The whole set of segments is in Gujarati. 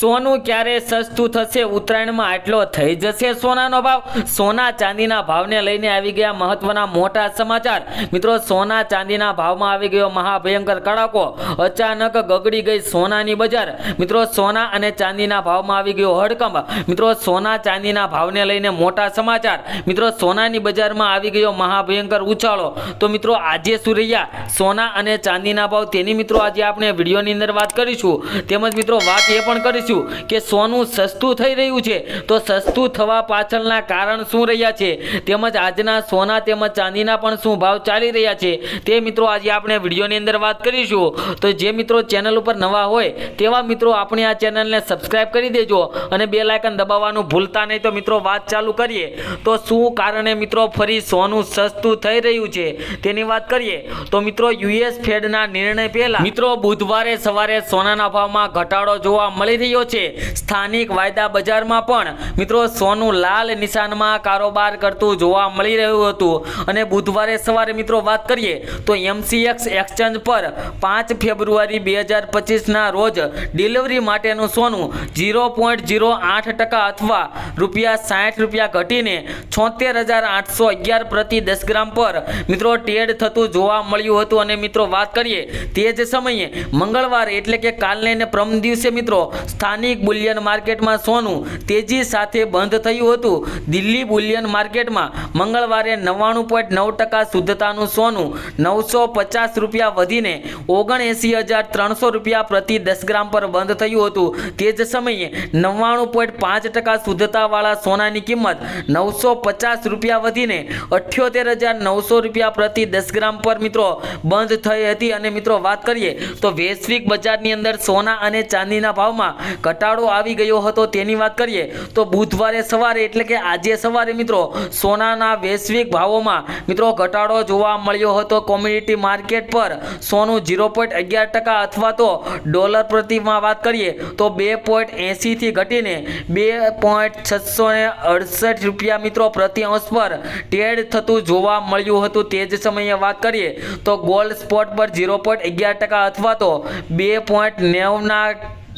સોનું ક્યારે સસ્તું થશે? ઉત્તરાયણમાં આટલો થઈ જશે સોનાનો ભાવ? સોના ચાંદીના ભાવને લઈને આવી ગયા મહત્વના મોટા સમાચાર. મિત્રો, સોના ચાંદીના ભાવમાં આવી ગયો મહાભયંકર કડાકો. અચાનક ગગડી ગઈ સોનાની બજાર. મિત્રો, સોના અને ચાંદીના ભાવમાં આવી ગયો હડકંપ. મિત્રો, સોના ચાંદીના ભાવને લઈને મોટા સમાચાર. મિત્રો, સોનાની બજારમાં આવી ગયો મહાભયંકર ઉછાળો. તો મિત્રો, આજે શું રહ્યા? સોના અને ચાંદીના ભાવ તેની મિત્રો, આજે આપણે વિડીયોની અંદર વાત કરીશું. તેમજ મિત્રો, વાત એ પણ કરીશું કે સોનું સસ્તું થઈ રહ્યું છે. તો સસ્તું થવા પાછળના કારણ શું રહ્યા છે? તેમજ આજના સોના તેમજ ચાંદીના પણ શું ભાવ ચાલી રહ્યા છે? તે મિત્રો આજે આપણે વિડીયોની અંદર વાત કરીશું. તો જે મિત્રો ચેનલ ઉપર નવા હોય, તેવા મિત્રો આપણે આ ચેનલને સબસ્ક્રાઇબ કરી દેજો અને બે લાયકન દબાવવાનું ભૂલતા નહીં. તો મિત્રો વાત ચાલુ કરીએ. તો શું કારણે મિત્રો ફરી સોનું સસ્તું થઈ રહ્યું છે? તેની વાત કરીએ. તો મિત્રો યુએસ ફેડના નિર્ણય પહેલા મિત્રો બુધવારે સવારે સોનાના ભાવમાં ઘટાડો જોવા મળી રહ્યો છે. સ્થાનિક વાયદા બજારમાં પણ મિત્રો સોનું લાલ નિશાનમાં કારોબાર કરતું જોવા મળી રહ્યું હતું. અને બુધવારે સવારે મિત્રો વાત કરીએ તો એમસીએક્સ એક્સચેન્જ પર પાંચ ફેબ્રુઆરી બે હજાર પચીસના રોજ ડિલિવરી માટેનું સોનું ઝીરો પોઈન્ટ ઝીરો આઠ ટકા અથવા રૂપિયા સાઠ રૂપિયા ઘટીને છોતેર હજાર આઠસો અગિયાર પ્રતિ દસ ગ્રામ પર મિત્રો ટેડ થતું જોવા મળ્યું હતું. અને મિત્રો વાત કરીએ તે જ સમયે મંગળવાર એટલે કે કાલને ને પ્રમ દિવસે મિત્રો સ્થાનિક બુલિયન માર્કેટમાં સોનું તેજી સાથે બંધ થયું હતું. દિલ્હી બુલિયન માર્કેટમાં મંગળવારે નવ્વાણું પોઈન્ટ નવ ટકા શુદ્ધતાનું સોનું નવસો પચાસ રૂપિયા વધીને ઓગણએંસી હજાર ત્રણસો રૂપિયા પ્રતિ દસ ગ્રામ પર બંધ થયું હતું. તે જ સમયે નવ્વાણું પોઈન્ટ પાંચ ટકા શુદ્ધતાવાળા સોનાની કિંમત નવસો પચાસ રૂપિયા વધીને અઠ્યોતેર હજાર નવસો રૂપિયા પ્રતિ દસ ગ્રામ પર મિત્રો બંધ થઈ હતી. અને મિત્રો વાત કરીએ તો વૈશ્વિક બજારની અંદર સોના અને ચાંદીના ભાવમાં ઘટાડો આવી ગયો હતો, તેની વાત કરીએ તો બુધવારે સવારે, એટલે કે આજે સવારે મિત્રો, સોનાના વૈશ્વિક ભાવોમાં મિત્રો ઘટાડો જોવા મળ્યો હતો. કોમ્યુનિટી માર્કેટ પર સોનું ઝીરો પોઈન્ટ અગિયાર ટકા અથવા તો ડોલર પ્રતિમાં વાત કરીએ તો બે પોઈન્ટ એંસીથી ઘટીને બે પોઈન્ટ છસો અડસઠ રૂપિયા મિત્રો પ્રતિ અંશ પર ટ્રેડ થતું જોવા મળ્યું હતું. તે જ સમયે વાત કરીએ તો ગોલ્ડ સ્પોટ પર ઝીરો પોઈન્ટ અગિયાર ટકા અથવા તો બે પોઈન્ટ નેવના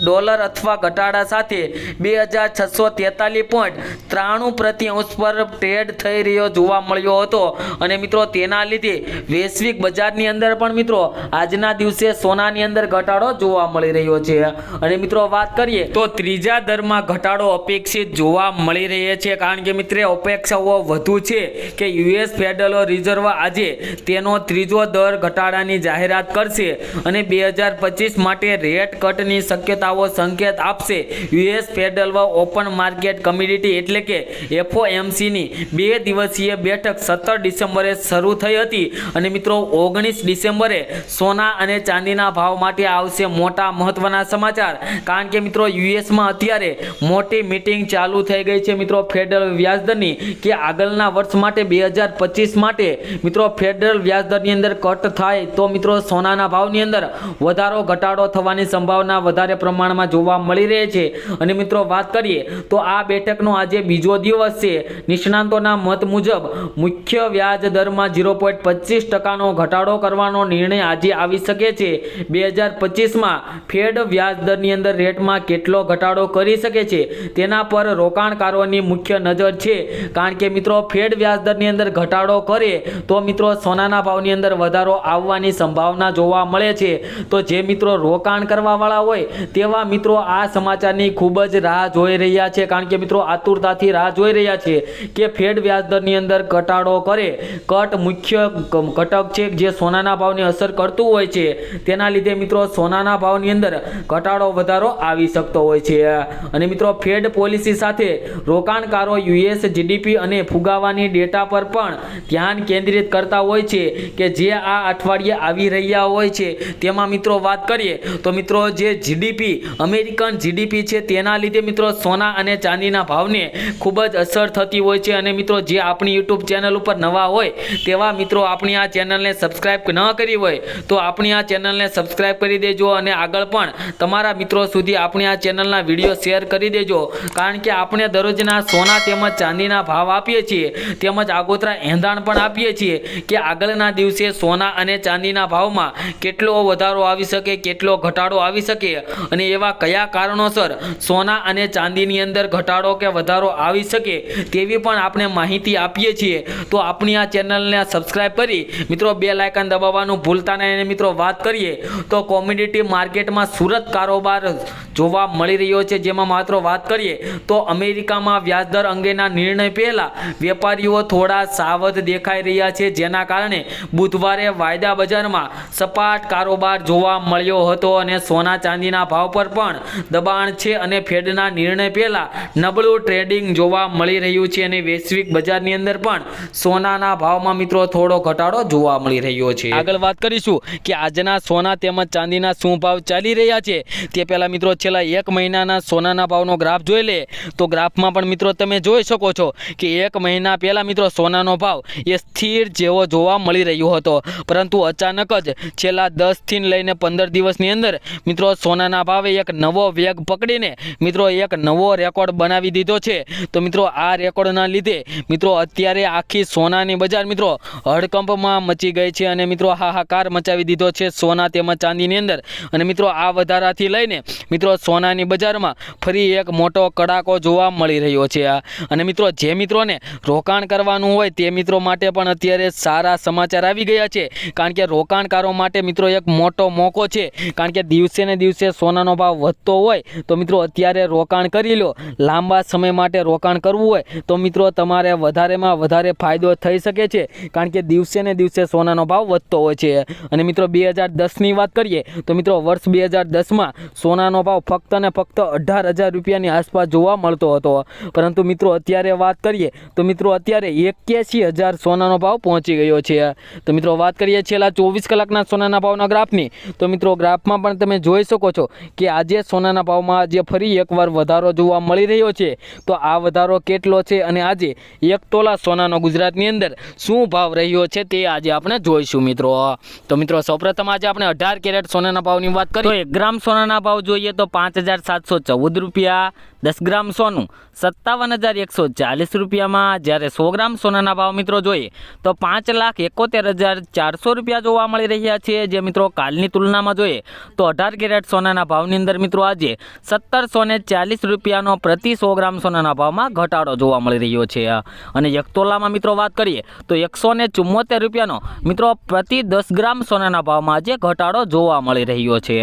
ડોલર અથવા ઘટાડા સાથે બે હજાર છસો તેતાલીસ પોઈન્ટ ત્રાણું પ્રતિ અંશ પર ટ્રેડ થઈ રહ્યો જોવા મળ્યો હતો. અને મિત્રો, તેના લીધે વૈશ્વિક બજારની અંદર પણ મિત્રો, આજના દિવસે સોનાની અંદર ઘટાડો જોવા મળી રહ્યો છે. અને મિત્રો, વાત કરીએ તો ત્રીજા દરમાં ઘટાડો અપેક્ષિત જોવા મળી રહ્યો છે. કારણ કે મિત્રો, અપેક્ષાઓ વધુ છે કે યુએસ ફેડરલ રિઝર્વ આજે તેનો ત્રીજો દર ઘટાડાની જાહેરાત કરશે. અને બે હજાર પચીસ માટે રેટ કટની શક્યતાઓ સંકેત આપશે. US federal open market community એટલે કે એફઓએમસીની બે દિવસીય બેઠક સત્તર ડિસેમ્બરે શરૂ થઈ હતી. અને મિત્રો, ઓગણીસ ડિસેમ્બરે સોના અને ચાંદીના ભાવ માટે આવશે મોટા મહત્વના સમાચાર. કારણ કે મિત્રો, યુએસમાં અત્યારે મોટી મિટિંગ ચાલુ થઈ ગઈ છે મિત્રો ફેડરલ વ્યાજદરની કે આગળના વર્ષ માટે બે હજાર પચીસ માટે. મિત્રો, ફેડરલ વ્યાજદરની અંદર કટ થાય તો મિત્રો સોનાના ભાવની અંદર વધારો, ઘટાડો થવાની સંભાવના વધારે પ્રમાણમાં જોવા મળી રહે છે. અને મિત્રો વાત કરીએ તો આ બેઠકનો આજે બીજો દિવસ છે. નિષ્ણાંતોના મત મુજબ મુખ્ય વ્યાજ દરમાં ઝીરો પોઈન્ટ પચીસ ટકાનો ઘટાડો કરવાનો નિર્ણય આજે આવી શકે છે. બે હજાર પચીસમાં ફેડ વ્યાજ દરની અંદર રેટમાં કેટલો ઘટાડો કરી શકે છે? તેના પર રોકાણકારોની મુખ્ય નજર છે. કારણ કે મિત્રો ફેડ વ્યાજ દરની અંદર ઘટાડો કરે તો મિત્રો સોનાના ભાવની અંદર વધારો આવવાની સંભાવના જોવા મળે છે. તો જે મિત્રો રોકાણ કરવાવાળા હોય તેવા મિત્રો આ સમાચારની ખૂબ જ રાહ જોઈ રહ્યા છે. કારણ કે મિત્રો આતુરતાથી રાહ જોઈ રહ્યા છે કે ફેડ વ્યાજ દરની અંદર ઘટાડો કરે. કટ મુખ્ય ઘટક છે જે સોનાના ભાવને અસર કરતું હોય છે. તેના લીધે મિત્રો સોનાના ભાવની અંદર ઘટાડો વધારો આવી શકતો હોય છે. અને મિત્રો ફેડ પોલિસી સાથે રોકાણકારો યુએસ જીડીપી અને ફુગાવાની ડેટા પર પણ ધ્યાન કેન્દ્રિત કરતા હોય છે કે જે આ અઠવાડિયે આવી રહ્યા હોય છે. તેમાં મિત્રો વાત કરીએ તો મિત્રો જે જીડીપી અમેરિકન જીડીપી છે, તેના લીધે મિત્રો સોના અને ચાંદીના ભાવને ખૂબ જ અસર થતી હોય છે. અને મિત્રો, જે આપણી યુટ્યુબ ચેનલ ઉપર નવા હોય, તેવા મિત્રો આપણી આ ચેનલને સબસ્ક્રાઇબ ન કરી હોય, તો આપણી આ ચેનલને સબસ્ક્રાઈબ કરી દેજો અને આગળ પણ તમારા મિત્રો સુધી આપણી આ ચેનલના વીડિયો શેર કરી દેજો. કારણ કે આપણે દરરોજના સોના તેમજ ચાંદીના ભાવ આપીએ છીએ, તેમજ આગોતરા એંધાણ પણ આપીએ છીએ કે આગળના દિવસે સોના અને ચાંદીના ભાવમાં કેટલો વધારો આવી શકે, કેટલો ઘટાડો આવી શકે. અને અને એવા કયા કારણોસર સોના અને ચાંદીની અંદર ઘટાડો કે વધારો આવી શકે તેવી પણ આપણે માહિતી આપીએ છીએ. તો આપણી આ ચેનલને સબસ્ક્રાઈબ કરી મિત્રો બે લાયકન દબાવવાનું ભૂલતા નહીં અને મિત્રો વાત કરીએ તો કોમ્યુનિટી માર્કેટમાં સુરત કારોબાર જોવા મળી રહ્યો છે. જેમાં માત્ર વાત કરીએ તો અમેરિકામાં વ્યાજદર અંગેના નિર્ણય પહેલાં વેપારીઓ થોડા સાવધ દેખાઈ રહ્યા છે. જેના કારણે બુધવારે વાયદા બજારમાં સપાટ કારોબાર જોવા મળ્યો હતો અને સોના ચાંદીના ભાવ પર પણ દબાણ છે અને ફેડના નિર્ણય પહેલા નબળું ટ્રેડિંગ જોવા મળી રહ્યું છે અને વૈશ્વિક બજારની અંદર પણ સોનાના ભાવમાં મિત્રો થોડો ઘટાડો જોવા મળી રહ્યો છે. આગળ વાત કરીશું કે આજના સોના તેમજ ચાંદીના શું ભાવ ચાલી રહ્યા છે? તે પહેલા મિત્રો છેલ્લા એક મહિનાના સોનાના ભાવનો ગ્રાફ જોઈ લે. તો ગ્રાફમાં પણ મિત્રો તમે જોઈ શકો છો કે એક મહિના પહેલા મિત્રો સોનાનો ભાવ એ સ્થિર જેવો જોવા મળી રહ્યો હતો. પરંતુ અચાનક જ છેલ્લા દસથી લઈને પંદર દિવસની અંદર મિત્રો સોનાના ભાવે એક નવો વેગ પકડીને મિત્રો એક નવો રેકોર્ડ બનાવી દીધો છે. તો મિત્રો આ રેકોર્ડના લીધે મિત્રો અત્યારે આખી સોનાની બજાર મિત્રો હડકંપમાં મચી ગઈ છે અને મિત્રો હાહાકાર મચાવી દીધો છે સોના તેમજ ચાંદીની અંદર. અને મિત્રો આ વધારાથી લઈને મિત્રો સોનાની બજારમાં ફરી એક મોટો કડાકો જોવા મળી રહ્યો છે આ. અને મિત્રો જે મિત્રોને રોકાણ કરવાનું હોય તે મિત્રો માટે પણ અત્યારે સારા સમાચાર આવી ગયા છે. કારણ કે રોકાણકારો માટે મિત્રો એક મોટો મોકો છે. કારણ કે દિવસે ને દિવસે સોનાનો ભાવ વધતો હોય, તો મિત્રો અત્યારે રોકાણ કરી લો. લાંબા સમય માટે રોકાણ કરવું હોય, તો મિત્રો તમારે વધારેમાં વધારે ફાયદો થઈ શકે છે, કારણ કે દિવસે ને દિવસે સોનાનો ભાવ વધતો હોય છે. અને મિત્રો બે હજાર દસની વાત કરીએ, તો મિત્રો વર્ષ બે હજાર દસમાં સોનાનો ભાવ ફક્ત ને ફક્ત અઢાર હજાર રૂપિયાની આસપાસ જોવા મળતો હતો. પરંતુ મિત્રો અત્યારે વાત કરીએ, તો મિત્રો અત્યારે એક્યાસી હજાર સોનાનો ભાવ પહોંચી ગયો છે. તો મિત્રો વાત કરીએ છેલ્લા ચોવીસ કલાકના સોનાના ભાવના ગ્રાફની, તો મિત્રો ગ્રાફમાં પણ તમે જોઈ શકો છો કે આજે સોનાના ભાવમાં આજે ફરી એકવાર વધારો જોવા મળી રહ્યો છે. તો આ વધારો કેટલો છે અને આજે એક તોલા સોનાનો ગુજરાતની અંદર શું ભાવ રહ્યો છે તે આજે આપણે જોઈશું મિત્રો. તો મિત્રો, સૌપ્રથમ આજે આપણે અઢાર કેરેટ સોનાના ભાવની વાત કરીએ એક ગ્રામ સોનાના ભાવ જોઈએ તો પાંચ હજાર સાતસો ચૌદ રૂપિયા, દસ ગ્રામ સોનું સત્તાવન હજાર એકસો ચાલીસ રૂપિયામાં. જ્યારે સો ગ્રામ સોનાના ભાવ મિત્રો જોઈએ તો પાંચ લાખ એકોતેર હજાર ચારસો રૂપિયા જોવા મળી રહ્યા છે. જે મિત્રો કાલની તુલનામાં જોઈએ તો અઢાર કેરેટ સોનાના ભાવની અંદર મિત્રો આજે સત્તરસો ને ચાલીસ રૂપિયાનો પ્રતિ સો ગ્રામ સોનાના ભાવમાં ઘટાડો જોવા મળી રહ્યો છે. અને એક તોલામાં મિત્રો વાત કરીએ તો એકસો ને ચુમ્મોતેર રૂપિયાનો મિત્રો પ્રતિ દસ ગ્રામ સોનાના ભાવમાં આજે ઘટાડો જોવા મળી રહ્યો છે.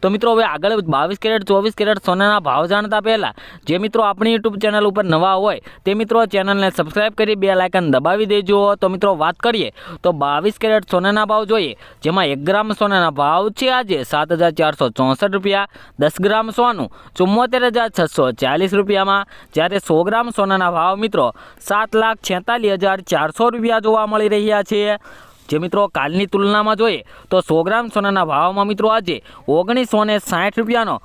તો મિત્રો હવે આગળ બાવીસ કેરેટ, ચોવીસ કેરેટ સોનાના ભાવ જાણતા પહેલાં જે મિત્રો આપણી યુટ્યુબ ચેનલ ઉપર નવા હોય તે મિત્રો ચેનલને સબસ્ક્રાઈબ કરી બે લાયકન દબાવી દેજો. તો મિત્રો વાત કરીએ તો બાવીસ કેરેટ સોનાના ભાવ જોઈએ, જેમાં એક ગ્રામ સોનાના ભાવ છે આજે સાત હજાર ચારસો ચોસઠ રૂપિયા દસ ગ્રામ સોનું, ચુમ્મોતેર હજાર છસો ચાલીસ રૂપિયામાં. જ્યારે સો ગ્રામ સોનાના ભાવ મિત્રો સાત લાખ છેતાલીસ હજાર ચારસો રૂપિયા જોવા મળી રહ્યા છે. જે મિત્રો કાલની તુલનામાં જોઈએ તો સો ગ્રામ સોનાના ભાવમાં મિત્રો આજે ઓગણીસો ને સાઠ રૂપિયાનો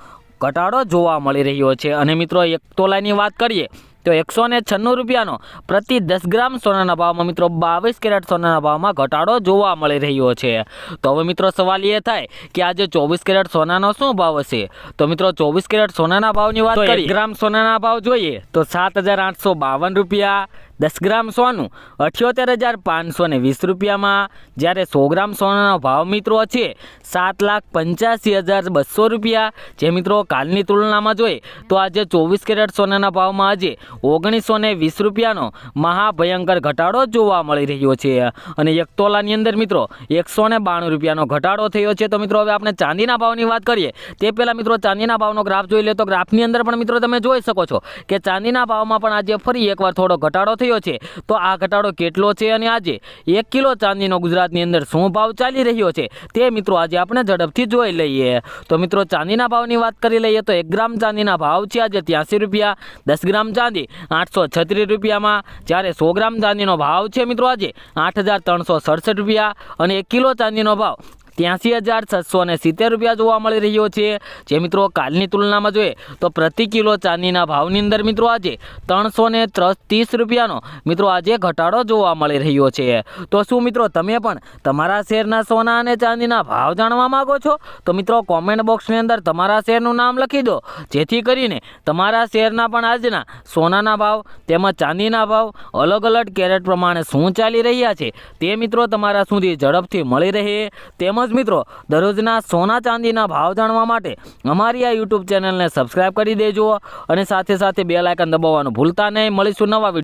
ઘટાડો જોવા મળી રહ્યો છે. અને મિત્રો એક તોલાની વાત કરીએ તો એકસો ને છન્નું રૂપિયાનો પ્રતિ દસ ગ્રામ સોનાના ભાવમાં મિત્રો બાવીસ કેરેટ સોનાના ભાવમાં ઘટાડો જોવા મળી રહ્યો છે. તો હવે મિત્રો સવાલ એ થાય કે આજે ચોવીસ કેરેટ સોનાનો શું ભાવ હશે? તો મિત્રો ચોવીસ કેરેટ સોનાના ભાવની વાત કરીએ. ગ્રામ સોનાના ભાવ જોઈએ તો સાત હજાર આઠસો બાવન રૂપિયા દસ ગ્રામ સોનું, અઠ્યોતેર હજાર પાંચસો વીસ રૂપિયામાં. જ્યારે સો ગ્રામ સોનાનો ભાવ મિત્રો છે સાત લાખ પંચ્યાસી હજાર બસો રૂપિયા. જે મિત્રો કાલની તુલનામાં જોઈએ તો આજે ચોવીસ કેરેટ સોનાના ભાવમાં આજે ઓગણીસો વીસ રૂપિયાનો મહાભયંકર ઘટાડો જોવા મળી રહ્યો છે. અને એક તોલાની અંદર મિત્રો એકસો ને બાણું રૂપિયાનો ઘટાડો થયો છે. તો મિત્રો હવે આપણે ચાંદીના ભાવની વાત કરીએ. તે પહેલાં મિત્રો ચાંદીના ભાવનો ગ્રાફ જોઈ લે. તો ગ્રાફની અંદર પણ મિત્રો તમે જોઈ શકો છો કે ચાંદીના ભાવમાં પણ આજે ફરી એકવાર થોડો ઘટાડો થયો છે. તો આ ઘટાડો કેટલો છે અને આજે? એક કિલો ચાંદીનો ગુજરાતની અંદર શું ભાવ ચાલી રહ્યો છે? તે મિત્રો આજે આપણે ઝડપથી જોઈ લઈએ. તો મિત્રો, ચાંદીના ભાવની વાત કરી લઈએ તો એક ગ્રામ ચાંદીના ભાવ છે આજે ત્યાંસી રૂપિયા, દસ ગ્રામ ચાંદી આઠસો છત્રીસ રૂપિયામાં. જ્યારે સો ગ્રામ ચાંદીનો ભાવ છે મિત્રો આજે આઠ રૂપિયા અને એક કિલો ચાંદીનો ભાવ ત્યાંસી હજાર છસો ને સિત્તેર રૂપિયા જોવા મળી રહ્યો છે. જે મિત્રો કાલની તુલનામાં જોઈએ તો પ્રતિ કિલો ચાંદીના ભાવની અંદર મિત્રો આજે ત્રણસો ને ત્રીસ રૂપિયાનો મિત્રો આજે ઘટાડો જોવા મળી રહ્યો છે. તો શું મિત્રો તમે પણ તમારા શેરના સોના અને ચાંદીના ભાવ જાણવા માંગો છો? તો મિત્રો કોમેન્ટ બોક્સની અંદર તમારા શેરનું નામ લખી દો. જેથી કરીને તમારા શેરના પણ આજના સોનાના ભાવ તેમજ ચાંદીના ભાવ અલગ અલગ કેરેટ પ્રમાણે શું ચાલી રહ્યા છે તે મિત્રો તમારા સુધી ઝડપથી મળી રહે. તેમજ તેમજ મિત્રો. દરરોજના સોના ચાંદીના ભાવ જાણવા માટે અમારી આ યુટ્યુબ ચેનલને સબસ્ક્રાઇબ કરી દેજો અને સાથે સાથે બે લાયકન દબાવવાનું ભૂલતા નહીં. મળીશું નવા